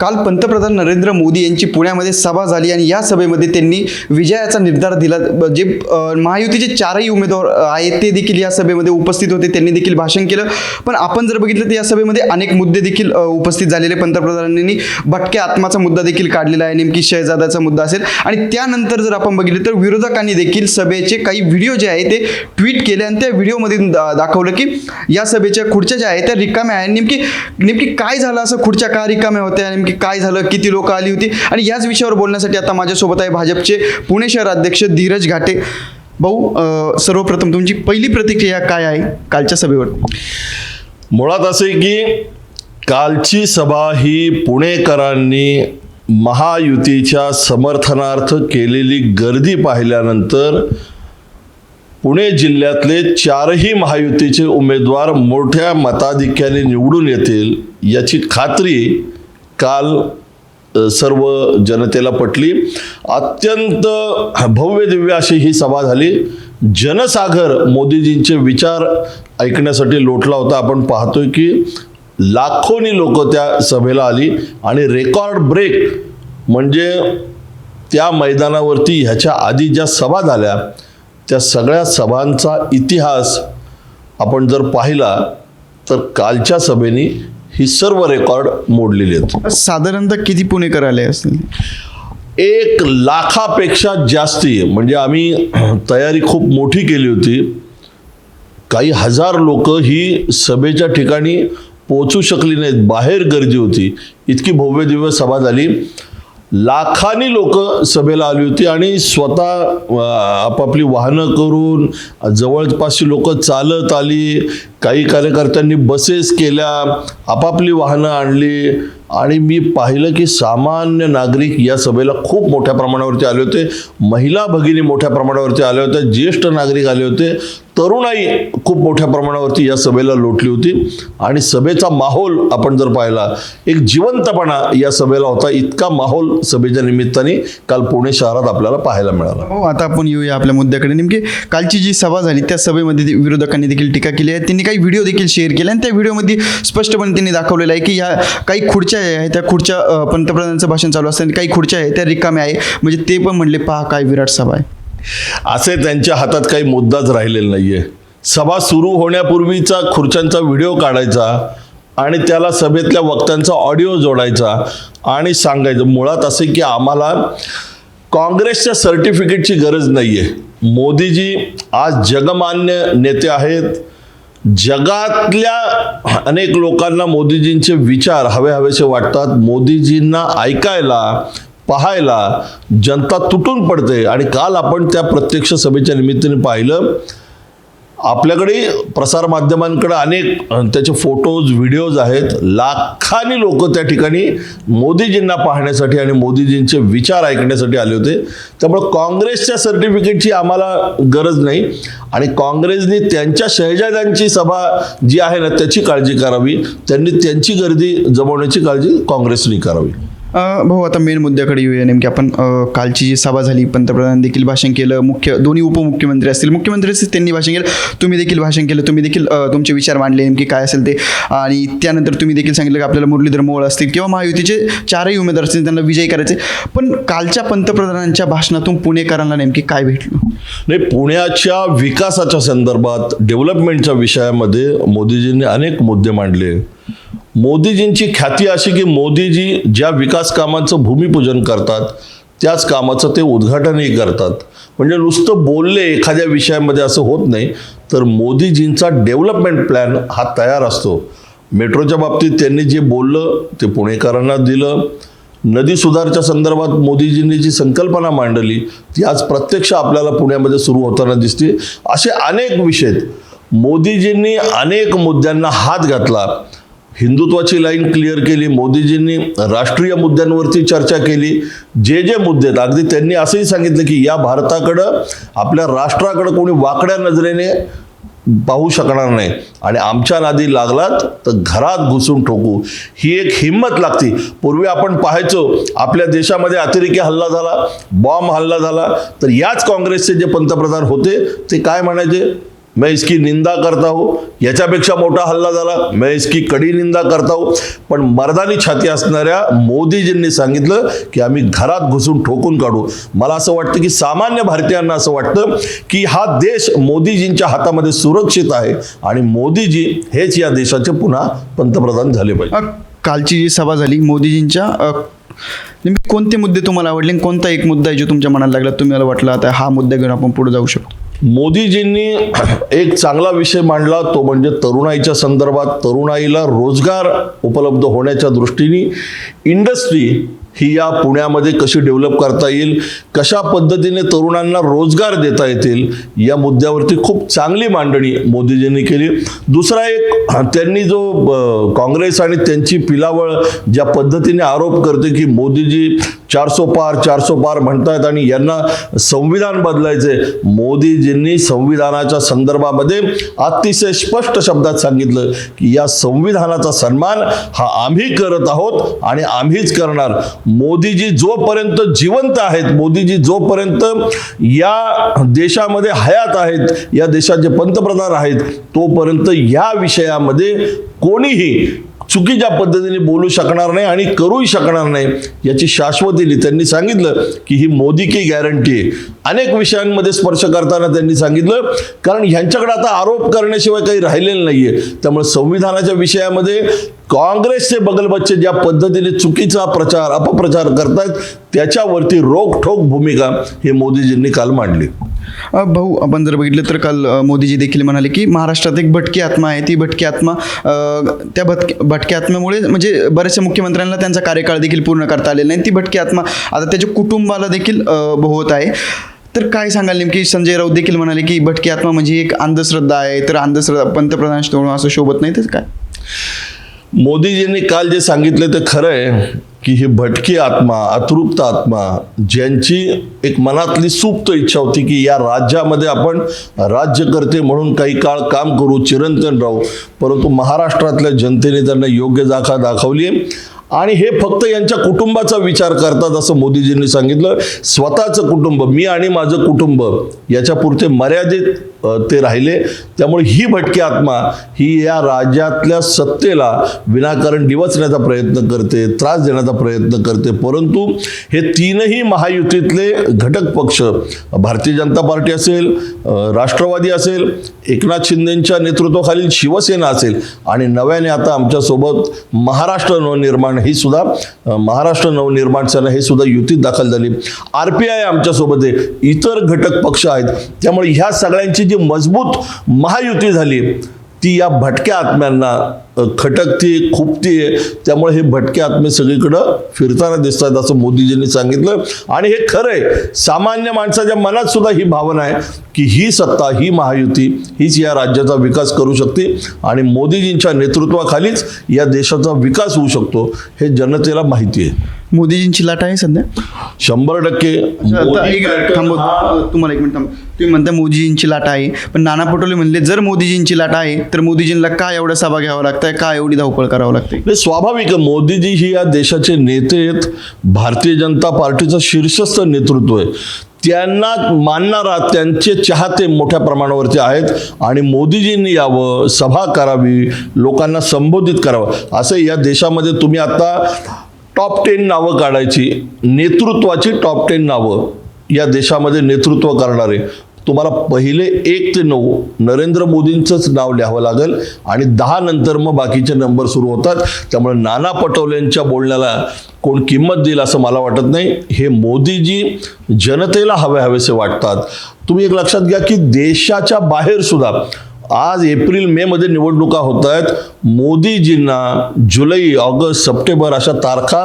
काल पंतप्रधान नरेंद्र मोदी यांची पुण्यामध्ये सभा झाली आणि या सभेमध्ये त्यांनी विजयाचा निर्धार दिला. जे महायुतीचे चारही उमेदवार आहेत ते देखील या सभेमध्ये उपस्थित होते. त्यांनी देखील भाषण केलं. पण आपण जर बघितलं तर या सभेमध्ये अनेक मुद्दे देखील उपस्थित झालेले पंतप्रधानांनी भटक्या आत्माचा मुद्दा देखील काढलेला आहे. नेमकी शहजादाचा मुद्दा असेल. आणि त्यानंतर जर आपण बघितलं तर विरोधकांनी देखील सभेचे काही व्हिडिओ जे आहे ते ट्विट केले आणि त्या व्हिडिओमध्ये दाखवलं की या सभेच्या खुर्च्या ज्या आहेत त्या रिकाम्या आहेत. नेमकी नेमकी काय झालं असं खुर्च्या का रिकाम्या होत्या? नेमकी काय झालं किती लोक आली होती? आणि याच विषयावर बोलण्यासाठी आता माझ्यासोबत आहे भाजपचे पुणे शहर अध्यक्ष धीरज घाटे. भाऊ सर्वप्रथम तुमची पहिली प्रतिक्रिया काय आहे कालच्या सभेवर? मुळात असे की कालची सभा ही पुणेकरांनी महायुतीच्या समर्थनार्थ केलेली गर्दी पाहिल्यानंतर पुणे जिल्ह्यातले चारही महायुतीचे उमेदवार मोठ्या मताधिक्याने निवडून येतील याची खात्री काल सर्व जनतेला पटली. अत्यंत भव्य दिव्य अशी ही सभा झाली. जनसागर मोदीजींचे विचार ऐकण्यासाठी लोटला होता. आपण पाहतोय की लाखोनी लोक त्या सभेला आली आणि रेकॉर्ड ब्रेक म्हणजे त्या मैदानावरती ह्याच्या आधी ज्या सभा झाल्या त्या सगळ्या सभांचा इतिहास आपण जर पाहिला तर कालच्या सभेनी ही सर्व रेकॉर्ड मोडलेली आहेत. साधारणतः किती पुणेकर आले असतील? एक लाखापेक्षा जास्ती म्हणजे आम्ही तयारी खूप मोठी केली होती. काही हजार लोक ही सभेच्या ठिकाणी पोचू शकली नाहीत. बाहेर गर्दी होती. इतकी भव्य दिव्य सभा झाली. लाखांनी लोक सभेला आली होती आणि स्वतः आपापली वाहनं करून जवळपासची लोक चालत आली. काही कार्यकर्त्यांनी बसेस केल्या आपापली वाहनं आणली. आणि मी पाहिलं की सामान्य नागरिक या सभेला खूप मोठ्या प्रमाणावरती आले होते. महिला भगिनी मोठ्या प्रमाणावरती आल्या होत्या ज्येष्ठ नागरिक आले होते. तरुणाई खूप मोठ्या प्रमाणावरती या सभेला लोटली होती. आणि सभेचा माहोल आपण जर पाहिला एक जिवंतपणा या सभेला होता. इतका माहोल सभेच्या निमित्ताने काल पुणे शहरात आपल्याला पाहायला मिळाला. हो आता आपण येऊया आपल्या मुद्द्याकडे. नेमकी कालची जी सभा झाली त्या सभेमध्ये विरोधकांनी देखील टीका केली आहे. त्यांनी काही व्हिडिओ देखील शेअर केले आणि त्या व्हिडिओमध्ये स्पष्टपणे त्यांनी दाखवलेलं आहे की या काही खुर्च्या आहेत त्या खुर्च्या पंतप्रधानांचं भाषण चालू असताना काही खुर्च्या आहेत त्या रिकाम्या आहे म्हणजे ते पण म्हणले पहा काय विराट सभा आहे. असे त्यांच्या हातात काही मुद्दाच राहिलेला नाही आहे सभा सुरू होण्यापूर्वीचा खुर्च्यांचा व्हिडिओ काढायचा आणि त्याला सभेतल्या वक्त्यांचा ऑडिओ जोडायचा आणि सांगायचं. मुळात असे की आम्हाला काँग्रेसच्या सर्टिफिकेटची गरज नाही आहे मोदीजी आज जगमान्य नेते आहेत. जगातल्या अनेक लोकांना मोदीजींचे विचार हवे हवेसे वाटतात. मोदीजींना ऐकायला पाहायला जनता तुटून पडते. आणि काल आपण त्या प्रत्यक्ष सभेच्या निमित्ताने पाहिलं आपल्याकडे प्रसारमाध्यमांकडे अनेक त्याचे फोटोज व्हिडिओज आहेत. लाखांनी लोक त्या ठिकाणी मोदीजींना पाहण्यासाठी आणि मोदीजींचे विचार ऐकण्यासाठी आले होते. त्यामुळे काँग्रेसच्या सर्टिफिकेटची आम्हाला गरज नाही. आणि काँग्रेसने त्यांच्या शहजाद्यांची सभा जी आहे ना त्याची काळजी करावी. त्यांनी त्यांची गर्दी जमवण्याची काळजी काँग्रेसने करावी. भाऊ आता मेन मुद्द्याकडे येऊया. नेमकी आपण कालची जी सभा झाली पंतप्रधान देखील भाषण केलं मुख्य दोन्ही उपमुख्यमंत्री असतील. मुख्यमंत्री असतील त्यांनी भाषण केलं. तुम्ही देखील भाषण केलं. तुम्ही देखील तुमचे विचार मांडले नेमकी काय असेल ते. आणि त्यानंतर तुम्ही देखील सांगितलं की आपल्याला मुरलीधर मोहोळ असतील किंवा महायुतीचे चारही उमेदवार असतील त्यांना विजयी करायचे. पण कालच्या पंतप्रधानांच्या भाषणातून पुणेकरांना नेमकी काय भेटलं? नाही पुण्याच्या विकासाच्या संदर्भात डेव्हलपमेंटच्या विषयामध्ये मोदीजींनी अनेक मुद्दे मांडले. मोदीजींची ख्याती अशी की मोदीजी ज्या विकास कामांचं भूमिपूजन करतात त्याच कामाचं ते उद्घाटनही करतात. म्हणजे नुसतं बोलले एखाद्या विषयामध्ये असं होत नाही तर मोदीजींचा डेव्हलपमेंट प्लॅन हा तयार असतो. मेट्रोच्या बाबतीत त्यांनी जे बोललं ते पुणेकरांना दिलं. नदी सुधारच्या संदर्भात मोदीजींनी जी संकल्पना मांडली ती आज प्रत्यक्ष आपल्याला पुण्यामध्ये सुरू होताना दिसते. असे अनेक विषय आहेत. मोदीजींनी अनेक मुद्द्यांना हात घातला. हिंदुत्वाची लाईन क्लिअर केली मोदीजींनी राष्ट्रीय मुद्द्यांवरती चर्चा केली. जे जे मुद्दे आहेत अगदी त्यांनी असंही सांगितलं की या भारताकडं आपल्या राष्ट्राकडं कोणी वाकड्या नजरेने पाहू शकणार नाही. आणि आमच्या नादी लागलात तर घरात घुसून ठोकू. ही एक हिंमत लागते. पूर्वी आपण पाहायचो आपल्या देशामध्ये अतिरेकी हल्ला झाला बॉम्ब हल्ला झाला तर याच काँग्रेसचे जे पंतप्रधान होते ते काय म्हणायचे? मैं इसकी निंदा करता हूँ। याच्यापेक्षा मोठा हल्ला झाला। मैं इसकी कडी निंदा करता हूँ। पण मर्दानी छाती असणाऱ्या मोदीजींनी सांगितलं की आम्ही घरात घुसून ठोकून काढू। मला असं वाटतं की सामान्य भारतीयांना असं वाटतं की हा देश मोदीजींच्या हातामध्ये सुरक्षित आहे आणि मोदीजी हेच या देशाचे पुन्हा पंतप्रधान झाले पाहिजे. कालची जी सभा झाली मोदीजींच्या कोणते मुद्दे तुम्हाला आवडले? आणि कोणता एक मुद्दा आहे जो तुमच्या मनाला लागला? तुम्हाला वाटला आता हा मुद्दा घेऊन आपण पुढे जाऊ शकतो मोदीजींनी एक चांगला विषय मांडला तो म्हणजे तरुणाईच्या संदर्भात तरुणाईला रोजगार उपलब्ध होण्याच्या दृष्टीने इंडस्ट्री ही या पुण्यामध्ये कशी डेव्हलप करता येईल कशा पद्धतीने तरुणांना रोजगार देता येतील या मुद्द्यावरती खूप चांगली मांडणी मोदीजींनी केली. दुसरा एक त्यांनी जो काँग्रेस आणि त्यांची पिलावळ ज्या पद्धतीने आरोप करते की मोदीजी चारसो पार चारसो पार म्हणतायत आणि यांना संविधान बदलायचे मोदीजींनी संविधानाच्या संदर्भामध्ये अतिशय स्पष्ट शब्दात सांगितलं की या संविधानाचा सन्मान हा आम्ही करत आहोत आणि आम्हीच करणार. मोदीजी जोपर्यंत जिवंत आहेत मोदीजी जोपर्यंत या देशामध्ये हयात आहेत या देशाचे पंतप्रधान आहेत तोपर्यंत या विषयामध्ये कोणीही चुकीच्या पद्धतीने बोलू शकणार नाही आणि करूही शकणार नाही याची शाश्वतीने त्यांनी सांगितलं की ही मोदी की गॅरंटी आहे. अनेक विषयांमध्ये स्पर्श करताना त्यांनी सांगितलं कारण ह्यांच्याकडे आता आरोप करण्याशिवाय काही राहिलेलं नाहीये. त्यामुळे संविधानाच्या विषयामध्ये काँग्रेसचे बगलबच्चे ज्या पद्धतीने चुकीचा प्रचार अपप्रचार करतायत त्याच्यावरती रोखठोक भूमिका हे मोदीजींनी काल मांडली. भाऊ आपण जर बघितलं तर काल मोदीजी देखील म्हणाले की महाराष्ट्रात एक भटकी आत्मा आहे. ती भटकी आत्मा त्या भटकी भटक्या आत्म्यामुळे म्हणजे बऱ्याचशा मुख्यमंत्र्यांना त्यांचा कार्यकाळ देखील पूर्ण करता आलेला नाही. ती भटकी आत्मा आता त्याच्या कुटुंबाला देखील भोवत आहे. तर काय सांगाल नेमकी? संजय राऊत देखील म्हणाले की भटकी आत्मा म्हणजे एक अंधश्रद्धा आहे. तर अंधश्रद्धा पंतप्रधान असं शोभत नाही तर काय? मोदीजींनी काल जे सांगितलं ते खरं आहे. की ही भटकी आत्मा अतृप्त आत्मा ज्यांची एक मनातली सुप्त इच्छा होती की या राज्यामध्ये आपण राज्यकर्ते म्हणून काही काळ काम करू चिरंतन राहू परंतु महाराष्ट्रातल्या जनतेने त्यांना योग्य जागा दाखवली आणि हे फक्त यांच्या कुटुंबाचा विचार करतात असं मोदीजींनी सांगितलं. स्वतःचं कुटुंब मी आणि माझं कुटुंब याच्यापुरते मर्यादित ते राहिले. त्यामुळे ही भटकी आत्मा ही या राज्यातल्या सत्तेला विनाकारण डिवचण्याचा प्रयत्न करते त्रास देण्याचा प्रयत्न करते. परंतु हे तीनही महायुतीतले घटक पक्ष भारतीय जनता पार्टी असेल राष्ट्रवादी असेल एकनाथ शिंदेच्या नेतृत्वाखालील शिवसेना असेल आणि नव्याने आता आमच्यासोबत महाराष्ट्र नवनिर्माण ही सुद्धा महाराष्ट्र नवनिर्माण सेना हे सुद्धा युतीत दाखल झाली. आर पी आय आमच्यासोबत आहे. इतर घटक पक्ष आहेत. त्यामुळे ह्या सगळ्यांची जी मजबूत महायुती झाली ती या भटक्या आत्म्यांना खटकते खुपते त्यामुळे हे भटके आत्मे सगळीकडं फिरताना दिसत आहेत असं मोदीजींनी सांगितलं. आणि हे खरं आहे सामान्य माणसाच्या मनात सुद्धा ही भावना आहे की ही सत्ता ही महायुती हीच या राज्याचा विकास करू शकते. आणि मोदीजींच्या नेतृत्वाखालीच या देशाचा विकास होऊ शकतो हे जनतेला माहिती आहे. मोदीजींची लाट आहे सध्या? शंभर टक्के. तुम्हाला एक मिनिट थांब. तुम्ही म्हणता मोदीजींची लाट आहे पण नाना पटोले म्हणले जर मोदीजींची लाट आहे तर मोदीजींना काय एवढ्या सभा घ्यावं लागतंय काय एवढी धावपळ करावं लागते? स्वाभाविक आहे मोदीजी ही या देशाचे नेते आहेत. भारतीय जनता पार्टीचं शीर्षस्थ नेतृत्व आहे. त्यांना मानणारा त्यांचे चाहते मोठ्या प्रमाणावरती आहेत आणि मोदीजींनी यावं सभा करावी लोकांना संबोधित करावं. असं या देशामध्ये तुम्ही आता टॉप टेन नावं काढायची नेतृत्वाची टॉप टेन नावं या देशामध्ये नेतृत्व करणारे. तुम्हाला पहिले एक ते नऊ नरेंद्र मोदींचंच नाव लिहावं लागेल आणि दहा नंतर मग बाकीचे नंबर सुरू होतात. त्यामुळे नाना पटोलेंच्या बोलण्याला कोण किंमत देईल असं मला वाटत नाही. हे मोदीजी जनतेला हवे हवेसे वाटतात. तुम्ही एक लक्षात घ्या की देशाच्या बाहेर सुद्धा आज एप्रिल मे मध्ये निवडणुका होत आहेत मोदीजींना जुलै ऑगस्ट सप्टेंबर अशा तारखा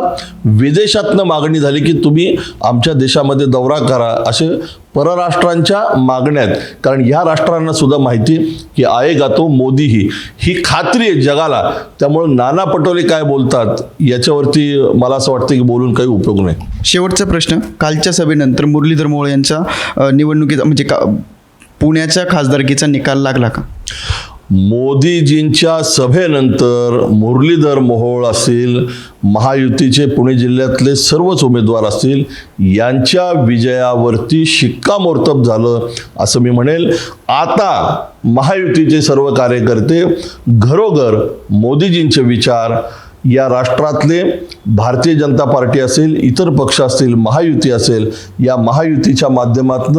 विदेशातनं मागणी झाली की तुम्ही आमच्या देशामध्ये दौरा करा असे परराष्ट्रांच्या मागण्या आहेत. कारण ह्या राष्ट्रांना सुद्धा माहिती की आएगा तो मोदी ही. ही खात्री आहे जगाला. त्यामुळे नाना पटोले काय बोलतात याच्यावरती मला असं वाटतं की बोलून काही उपयोग नाही. शेवटचा प्रश्न कालच्या सभेनंतर मुरलीधर मोळ यांचा निवडणुकीचा म्हणजे का पुण्याच्या खासदारकीचा निकाल लागला का? मोदीजींच्या सभेनंतर मुरलीधर मोहोळ असतील महायुतीचे पुणे जिल्ह्यातले सर्वच उमेदवार असतील यांच्या विजयावरती शिक्कामोर्तब झालं असं मी म्हणेल. आता महायुतीचे सर्व कार्यकर्ते घरोघर मोदीजींचे विचार या राष्ट्रातले भारतीय जनता पार्टी असेल इतर पक्ष असतील महायुती असेल या महायुतीच्या माध्यमातून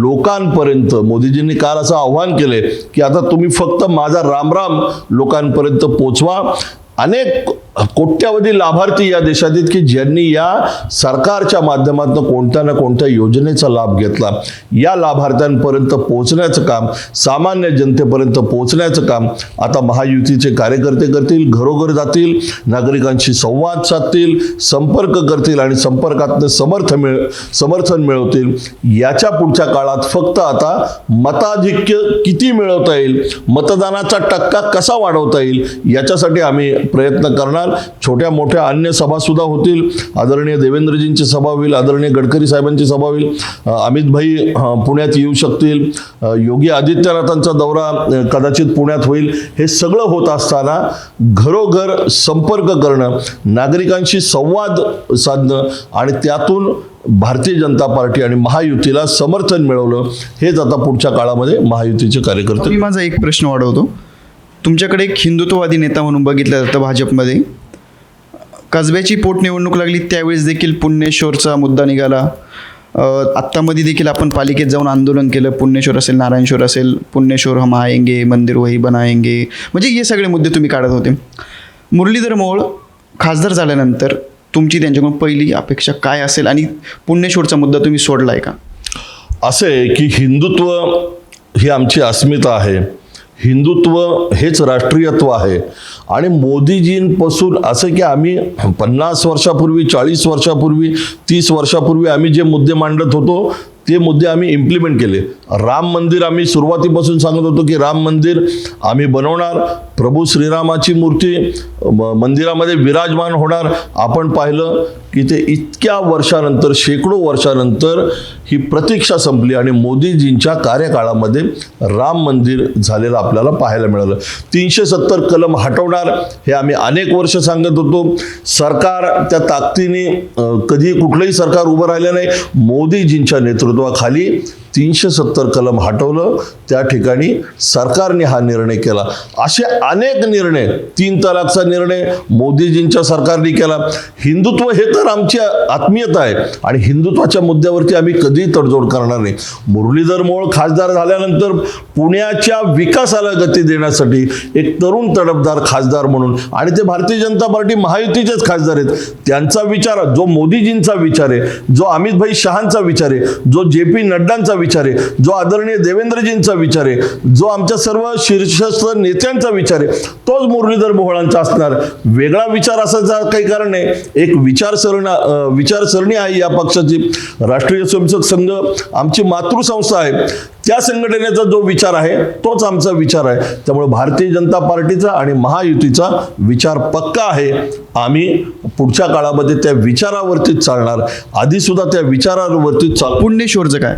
लोकांपर्यंत मोदीजींनी काल असं आव्हान केले की आता तुम्ही फक्त माझा रामराम लोकांपर्यंत पोचवा. अनेक कोट्यावधी लाभार्थी या देशात आहेत की ज्यांनी या सरकारच्या माध्यमातून कोणत्या ना कोणत्या योजनेचा लाभ घेतला. या लाभार्थ्यांपर्यंत पोहोचण्याचं काम सामान्य जनतेपर्यंत पोहोचण्याचं काम आता महायुतीचे कार्यकर्ते करतील घरोघर जातील नागरिकांशी संवाद साधतील संपर्क करतील आणि संपर्कातनं समर्थ मिळ समर्थन मिळवतील. याच्या पुढच्या काळात फक्त आता मताधिक्य किती मिळवता येईल मतदानाचा टक्का कसा वाढवता येईल याच्यासाठी आम्ही प्रयत्न करणार. छोट्या मोठ्या अन्य सभासुद्धा होतील. आदरणीय देवेंद्रजींची सभा होईल आदरणीय गडकरी साहेबांची सभा होईल अमितभाई अमित भाई पुण्यात येऊ शकतील योगी आदित्यनाथांचा दौरा कदाचित पुण्यात होईल. हे सगळं होत असताना घरोघर संपर्क करणं नागरिकांशी संवाद साधणं आणि त्यातून भारतीय जनता पार्टी आणि महायुतीला समर्थन मिळवलं हेच आता पुढच्या काळामध्ये महायुतीचे कार्यकर्ते मी माझा एक प्रश्न वाढवतो. तुमच्याकडे एक हिंदुत्ववादी नेता म्हणून बघितलं जातं भाजपमध्ये. कसब्याची पोटनिवडणूक लागली त्यावेळेस देखील पुण्येश्वरचा मुद्दा निघाला. आत्तामध्ये देखील आपण पालिकेत जाऊन आंदोलन केलं पुण्येश्वर असेल नारायणश्वर असेल पुण्येश्वर हम आएंगे मंदिर वही बनाएंगे. म्हणजे हे सगळे मुद्दे तुम्ही काढत होते. मुरलीधर मोहोळ खासदार झाल्यानंतर तुमची त्यांच्याकडून पहिली अपेक्षा काय असेल आणि पुण्येश्वरचा मुद्दा तुम्ही सोडला आहे का आहे की हिंदुत्व ही आमची अस्मिता आहे. हिंदुत्व हेच राष्ट्रीयत्व आहे. आणि मोदीजींपासून असं की आम्ही पन्नास वर्षापूर्वी चाळीस वर्षापूर्वी तीस वर्षापूर्वी आम्ही जे मुद्दे मांडत होतो ते मुद्दे आम्ही इम्प्लिमेंट केले. राम मंदिर आम्ही सुरुवातीपासून सांगत होतो की राम मंदिर आम्ही बनवणार. प्रभू श्रीरामाची मूर्ती म- मंदिरामध्ये विराजमान होणार. आपण पाहिलं की ते इतक्या वर्षानंतर शेकडो वर्षानंतर ही प्रतीक्षा संपली आणि मोदीजींच्या कार्यकाळामध्ये राम मंदिर झालेलं आपल्याला पाहायला मिळालं. तीनशे सत्तर कलम हटवणार हे आम्ही अनेक वर्ष सांगत होतो. सरकार त्या ताकदीने कधी कुठलंही सरकार उभं राहिलं नाही. मोदीजींच्या नेतृत्वाखाली तीनशे सत्तर कलम हटवलं त्या ठिकाणी सरकारने हा निर्णय केला. असे अनेक निर्णय तीन तलाकचा निर्णय मोदीजींच्या सरकारने केला. हिंदुत्व हे तर आमची आत्मीयता आहे आणि हिंदुत्वाच्या मुद्द्यावरती आम्ही कधीही तडजोड करणार नाही. मुरलीधर मोळ खासदार झाल्यानंतर पुण्याच्या विकासाला गती देण्यासाठी एक तरुण तडफदार खासदार म्हणून आणि ते भारतीय जनता पार्टी महायुतीचेच खासदार आहेत. त्यांचा विचार जो मोदीजींचा विचार आहे जो अमितभाई शहांचा विचार आहे जो जे पी नड्डांचा विचार आहे. जो आदरणीय देवेंद्रजींचा विचार आहे जो आमच्या सर्व शीर्षस्थ नेत्यांचा विचार आहे तोच मुरलीधर बोहळांचा असणार. वेगळा विचार असायचा काही कारण नाही. एक विचारसरणा विचारसरणी आहे या पक्षाची. राष्ट्रीय स्वयंसेवक संघ आमची मातृसंस्था आहे. त्या संघटनेचा जो विचार आहे तोच आमचा विचार आहे. त्यामुळे भारतीय जनता पार्टीचा आणि महायुतीचा विचार पक्का आहे. आम्ही पुढच्या काळामध्ये त्या विचारावरतीच चालणार. आधी सुद्धा त्या विचारावरती चाल पुण्येश्वरचं काय?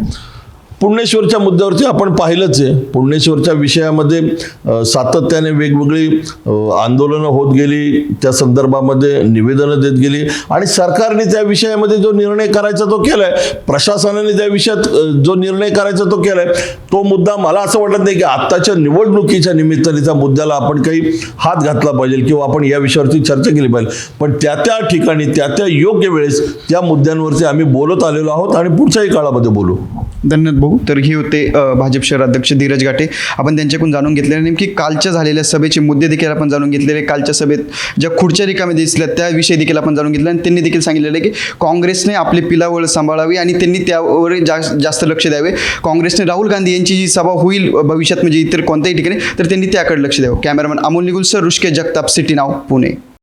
पुणेश्वरच्या मुद्द्यावरती आपण पाहिलंच आहे. पुणेश्वरच्या विषयामध्ये सातत्याने वेगवेगळी आंदोलनं होत गेली त्या संदर्भामध्ये निवेदनं देत गेली आणि सरकारने त्या विषयामध्ये जो निर्णय करायचा तो केलाय प्रशासनाने त्या विषयात जो निर्णय करायचा तो केलाय तो मुद्दा मला असं वाटत नाही की आत्ताच्या निवडणुकीच्या निमित्ताने त्या मुद्द्याला आपण काही हात घातला पाहिजे किंवा आपण या विषयावरती चर्चा केली पाहिजे. पण त्या त्या ठिकाणी त्या त्या योग्य वेळेस त्या मुद्द्यांवरती आम्ही बोलत आलेलो आहोत आणि पुढच्याही काळामध्ये बोलू. धन्यवाद भाऊ. तर हे होते भाजप शहराध्यक्ष धीरज घाटे. आपण त्यांच्याकडून जाणून घेतलेले नेमकी कालच्या झालेल्या सभेचे मुद्दे देखील आपण जाणून घेतलेले कालच्या सभेत ज्या खुर्च्या रिकाम्या दिसल्या त्याविषयी देखील आपण जाणून घेतलं आणि त्यांनी देखील सांगितलेलं आहे की काँग्रेसने आपली पिलावळ सांभाळावी आणि त्यांनी त्यावर जा- जास्त लक्ष द्यावे. काँग्रेसने राहुल गांधी यांची जी सभा होईल भविष्यात म्हणजे इतर कोणत्याही ठिकाणी तर त्यांनी त्याकडे लक्ष द्यावं. Cameraman Amol Nigul sir Rushke Jagtap city नाव पुणे.